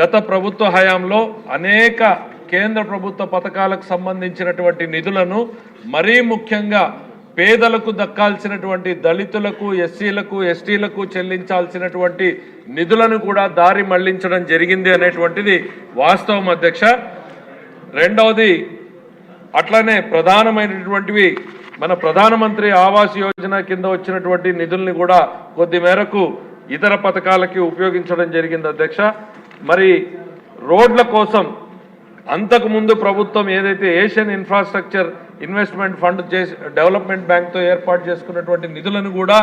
గత ప్రభుత్వ హయాంలో అనేక కేంద్ర ప్రభుత్వ పథకాలకు సంబంధించినటువంటి నిధులను మరీ ముఖ్యంగా పేదలకు దక్కాల్సినటువంటి దళితులకు ఎస్సీలకు ఎస్టీలకు చెల్లించాల్సినటువంటి నిధులను కూడా దారి మళ్ళించడం జరిగింది అనేటువంటిది వాస్తవం అధ్యక్ష. రెండవది అట్లనే ప్రధానమైనటువంటివి మన ప్రధానమంత్రి ఆవాస్ యోజన కింద వచ్చినటువంటి నిధుల్ని కూడా కొద్ది మేరకు ఇతర పథకాలకి ఉపయోగించడం జరిగింది అధ్యక్ష. మరి రోడ్ల కోసం అంతకుముందు ప్రభుత్వం ఏదైతే ఏషియన్ ఇన్ఫ్రాస్ట్రక్చర్ ఇన్వెస్ట్మెంట్ ఫండ్ చేసి డెవలప్మెంట్ బ్యాంక్తో ఏర్పాటు చేసుకున్నటువంటి నిధులను కూడా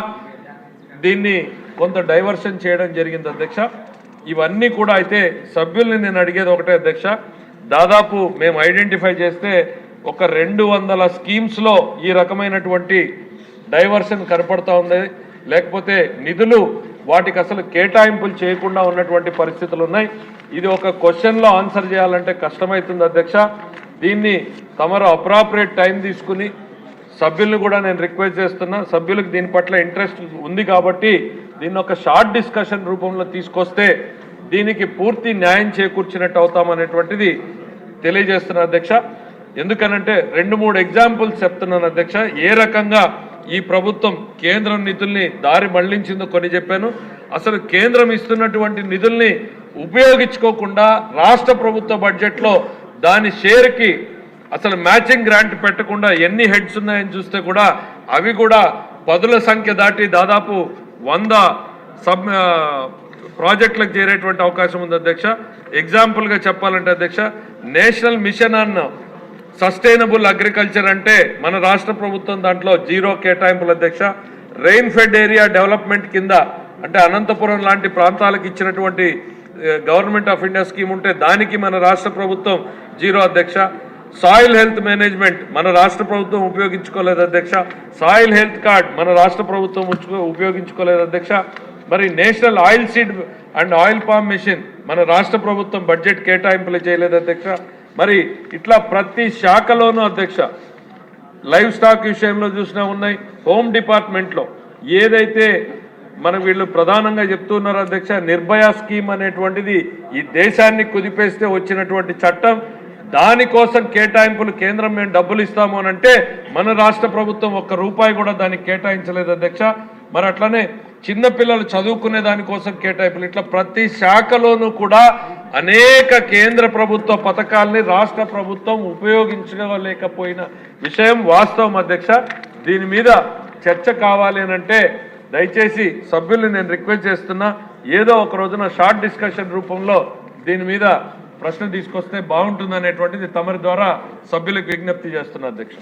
దీన్ని కొంత డైవర్షన్ చేయడం జరిగింది అధ్యక్ష. ఇవన్నీ కూడా అయితే సభ్యుల్ని నేను అడిగేది ఒకటే అధ్యక్ష. దాదాపు మేము ఐడెంటిఫై చేస్తే ఒక రెండు వందల స్కీమ్స్లో ఈ రకమైనటువంటి డైవర్షన్ కనపడతా ఉంది. లేకపోతే నిధులు వాటికి అసలు కేటాయింపులు చేయకుండా ఉన్నటువంటి పరిస్థితులు ఉన్నాయి. ఇది ఒక క్వశ్చన్లో ఆన్సర్ చేయాలంటే కష్టమవుతుంది అధ్యక్ష. దీన్ని తమరు అప్రాపరియేట్ టైం తీసుకుని సభ్యులను కూడా నేను రిక్వెస్ట్ చేస్తున్నా. సభ్యులకు దీని పట్ల ఇంట్రెస్ట్ ఉంది కాబట్టి దీన్ని ఒక షార్ట్ డిస్కషన్ రూపంలో తీసుకొస్తే దీనికి పూర్తి న్యాయం చేకూర్చినట్టు అవుతామనేటువంటిది తెలియజేస్తున్నా అధ్యక్ష. ఎందుకనంటే రెండు మూడు ఎగ్జాంపుల్స్ చెప్తున్నాను అధ్యక్ష. ఏ రకంగా ఈ ప్రభుత్వం కేంద్రం నిధుల్ని దారి మళ్ళించిందో కొని చెప్పాను. అసలు కేంద్రం ఇస్తున్నటువంటి నిధుల్ని ఉపయోగించుకోకుండా రాష్ట్ర ప్రభుత్వ బడ్జెట్లో దాని షేర్కి అసలు మ్యాచింగ్ గ్రాంట్ పెట్టకుండా ఎన్ని హెడ్స్ ఉన్నాయని చూస్తే కూడా అవి కూడా పదుల సంఖ్య దాటి దాదాపు వంద సబ్ ప్రాజెక్టులకు చేరేటువంటి అవకాశం ఉంది అధ్యక్ష. ఎగ్జాంపుల్గా చెప్పాలంటే అధ్యక్ష నేషనల్ మిషన్ అన్న సస్టైనబుల్ అగ్రికల్చర్ అంటే మన రాష్ట్ర ప్రభుత్వం దాంట్లో జీరో కేటాయింపుల అధ్యక్ష. రెయిన్ ఫెడ్ ఏరియా డెవలప్మెంట్ కింద అంటే అనంతపురం లాంటి ప్రాంతాలకు ఇచ్చినటువంటి గవర్నమెంట్ ఆఫ్ ఇండియా స్కీమ్ ఉంటే దానికి మన రాష్ట్ర ప్రభుత్వం జీరో అధ్యక్ష. సాయిల్ హెల్త్ మేనేజ్మెంట్ మన రాష్ట్ర ప్రభుత్వం ఉపయోగించుకోలేదు అధ్యక్ష. సాయిల్ హెల్త్ కార్డ్ మన రాష్ట్ర ప్రభుత్వం ఉపయోగించుకోలేదు అధ్యక్ష. మరి national oil seed and oil palm mission మన రాష్ట్ర ప్రభుత్వం బడ్జెట్ కేటాయింపులు చేయలేదు అధ్యక్ష. మరి ఇట్లా ప్రతి శాఖలోనూ అధ్యక్ష లైవ్ స్టాక్ విషయంలో చూసినా ఉన్నాయి హోమ్ డిపార్ట్మెంట్లో. ఏదైతే మన వీళ్ళు ప్రధానంగా చెప్తున్నారు అధ్యక్ష నిర్భయ స్కీమ్ అనేటువంటిది ఈ దేశాన్ని కుదిపేస్తే వచ్చినటువంటి చట్టం దానికోసం కేటాయింపులు కేంద్రం మేము డబ్బులు ఇస్తాము అని అంటే మన రాష్ట్ర ప్రభుత్వం ఒక్క రూపాయి కూడా దానికి కేటాయించలేదు అధ్యక్ష. మరి అట్లనే చిన్నపిల్లలు చదువుకునే దానికోసం కేటాయింపులు. ఇట్లా ప్రతి శాఖలోనూ కూడా అనేక కేంద్ర ప్రభుత్వ పథకాల్ని రాష్ట్ర ప్రభుత్వం ఉపయోగించుకోలేకపోయిన విషయం వాస్తవం అధ్యక్ష. దీని మీద చర్చ కావాలి అంటే దయచేసి సభ్యుల్ని నేను రిక్వెస్ట్ చేస్తున్నా ఏదో ఒక రోజున షార్ట్ డిస్కషన్ రూపంలో దీని మీద ప్రశ్న తీసుకొస్తే బాగుంటుంది అనేటువంటిది తమరి ద్వారా సభ్యులకు విజ్ఞప్తి చేస్తున్నా అధ్యక్ష.